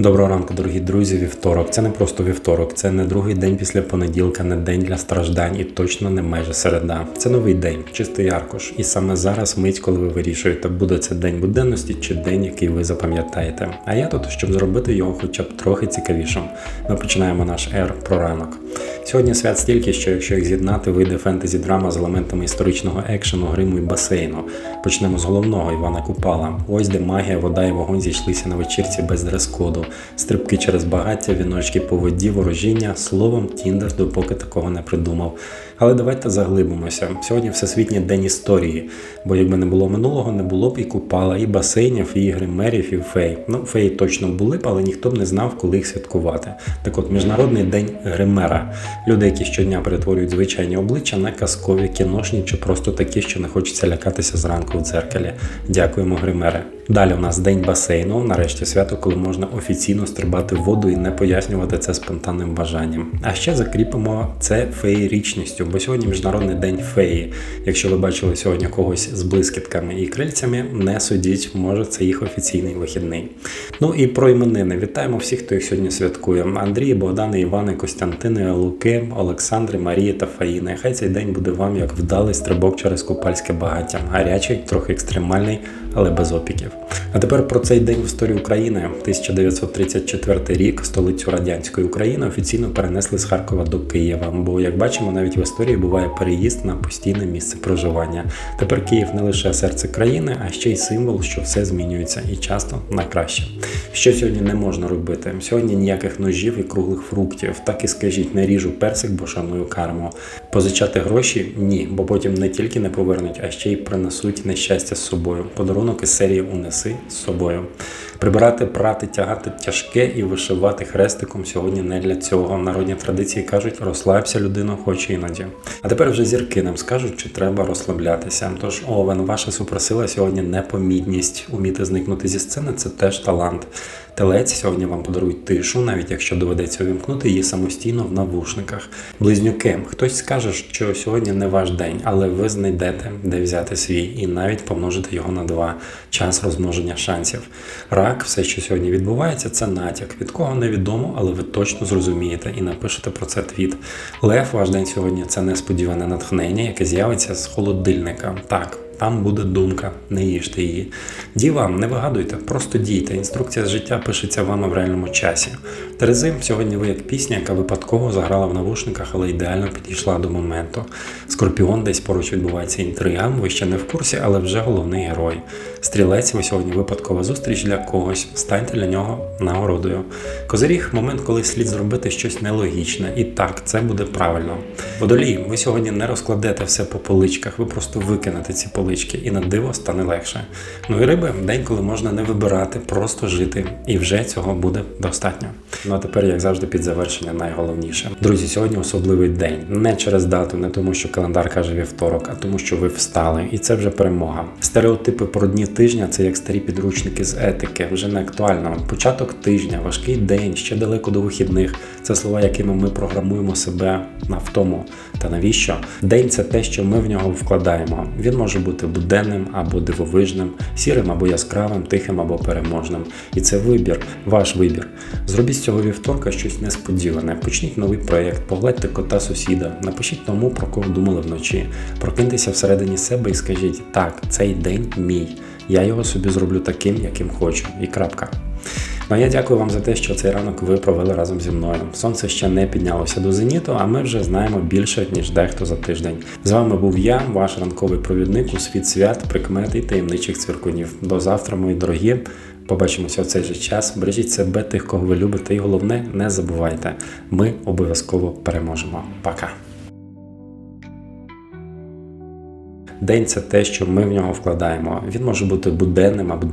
Доброго ранку, дорогі друзі. Вівторок. Це не просто вівторок, це не другий день після понеділка, не день для страждань і точно не майже середа. Це новий день, чистий аркуш. І саме зараз мить, коли ви вирішуєте, буде це день буденності чи день, який ви запам'ятаєте. А я тут, щоб зробити його хоча б трохи цікавішим. Ми починаємо наш ер про ранок. Сьогодні свят стільки, що якщо їх з'єднати, вийде фентезі драма з елементами історичного екшену, гриму і басейну. Почнемо з головного Івана Купала. Ось де магія, вода і вогонь зійшлися на вечірці без дрес-коду. Стрибки через багаття, віночки по воді, ворожіння, словом, Тіндер допоки такого не придумав. Але давайте заглибимося. Сьогодні Всесвітній день історії, бо якби не було минулого, не було б і купала, і басейнів, і гримерів, і фей. Ну, феї точно були б, але ніхто б не знав, коли їх святкувати. Так от, Міжнародний день гримера. Люди, які щодня перетворюють звичайні обличчя на казкові, кіношні чи просто такі, що не хочеться лякатися зранку в дзеркалі. Дякуємо, гримери. Далі у нас день басейну. Нарешті свято, коли можна офіційно стрибати в воду і не пояснювати це спонтанним бажанням. А ще закріпимо це феєрічністю, бо сьогодні міжнародний день феї. Якщо ви бачили сьогодні когось з блискітками і крильцями, не судіть, може це їх офіційний вихідний. Ну і про іменини. Вітаємо всіх, хто їх сьогодні святкує. Андрій, Богдани, Івани, Костянтини, Луки, Олександри, Марії та Фаїни. Хай цей день буде вам як вдалий стрибок через купальське багаття. Гарячий, трохи екстремальний, але без опіків. А тепер про цей день в історії України. 1934 рік столицю радянської України офіційно перенесли з Харкова до Києва. Бо, як бачимо, навіть в історії буває переїзд на постійне місце проживання. Тепер Київ не лише серце країни, а ще й символ, що все змінюється і часто на краще. Що сьогодні не можна робити? Сьогодні ніяких ножів і круглих фруктів. Так і скажіть, не ріжу персик, бо шаную карму. Позичати гроші ні, бо потім не тільки не повернуть, а ще й принесуть нещастя з собою. Подарунок із серії Унеси з собою. Прибирати, прати, тягати тяжке і вишивати хрестиком сьогодні не для цього. Народні традиції кажуть, розслабся людину, хоч іноді. А тепер вже зірки нам скажуть, чи треба розслаблятися. Тож, Овен, ваша супросила сьогодні непомітність. Уміти зникнути зі сцени це теж талант. Телець сьогодні вам подарують тишу, навіть якщо доведеться увімкнути її самостійно в навушниках. Близнюки, хтось скаже, що сьогодні не ваш день, але ви знайдете, де взяти свій, і навіть помножити його на два час розмноження шансів. Рак, все, що сьогодні відбувається, це натяк. Від кого невідомо, але ви точно зрозумієте і напишете про це твіт. Лев, ваш день сьогодні це несподіване натхнення, яке з'явиться з холодильника. Так. Там буде думка, не їжте її. Діва, не вигадуйте, просто дійте. Інструкція з життя пишеться вами в реальному часі. Терези, сьогодні ви як пісня, яка випадково заграла в навушниках, але ідеально підійшла до моменту. Скорпіон десь поруч відбувається інтрига, ви ще не в курсі, але вже головний герой. Стрілець, ви сьогодні випадкова зустріч для когось, станьте для нього нагородою. Козиріг момент, коли слід зробити щось нелогічне. І так, це буде правильно. Водолій, ви сьогодні не розкладете все по поличках, ви просто викинете ці полички, і на диво стане легше. Ну і риби день, коли можна не вибирати, просто жити, і вже цього буде достатньо. Ну а тепер, як завжди, під завершення, найголовніше. Друзі, сьогодні особливий день. Не через дату, не тому, що календар каже вівторок, а тому, що ви встали, і це вже перемога. Стереотипи про дні тижня це як старі підручники з етики, вже не актуально. Початок тижня, важкий день, ще далеко до вихідних. Це слова, якими ми програмуємо себе на втому. Та навіщо? День це те, що ми в нього вкладаємо. Він може бути буденним або дивовижним, сірим або яскравим, тихим або переможним. І це вибір, ваш вибір. Зробіть з цього вівторка щось несподіване. Почніть новий проєкт, погладьте кота сусіда, напишіть тому, про кого думали вночі. Прокиньтеся всередині себе і скажіть: так, цей день мій. Я його собі зроблю таким, яким хочу. І крапка. Ну я дякую вам за те, що цей ранок ви провели разом зі мною. Сонце ще не піднялося до зеніту, а ми вже знаємо більше, ніж дехто за тиждень. З вами був я, ваш ранковий провідник у світ свят, прикмет і таємничих цвіркунів. До завтра, мої дорогі. Побачимося в цей же час. Бережіть себе, тих, кого ви любите, і головне, не забувайте. Ми обов'язково переможемо. Пока. День це те, що ми в нього вкладаємо. Він може бути буденним або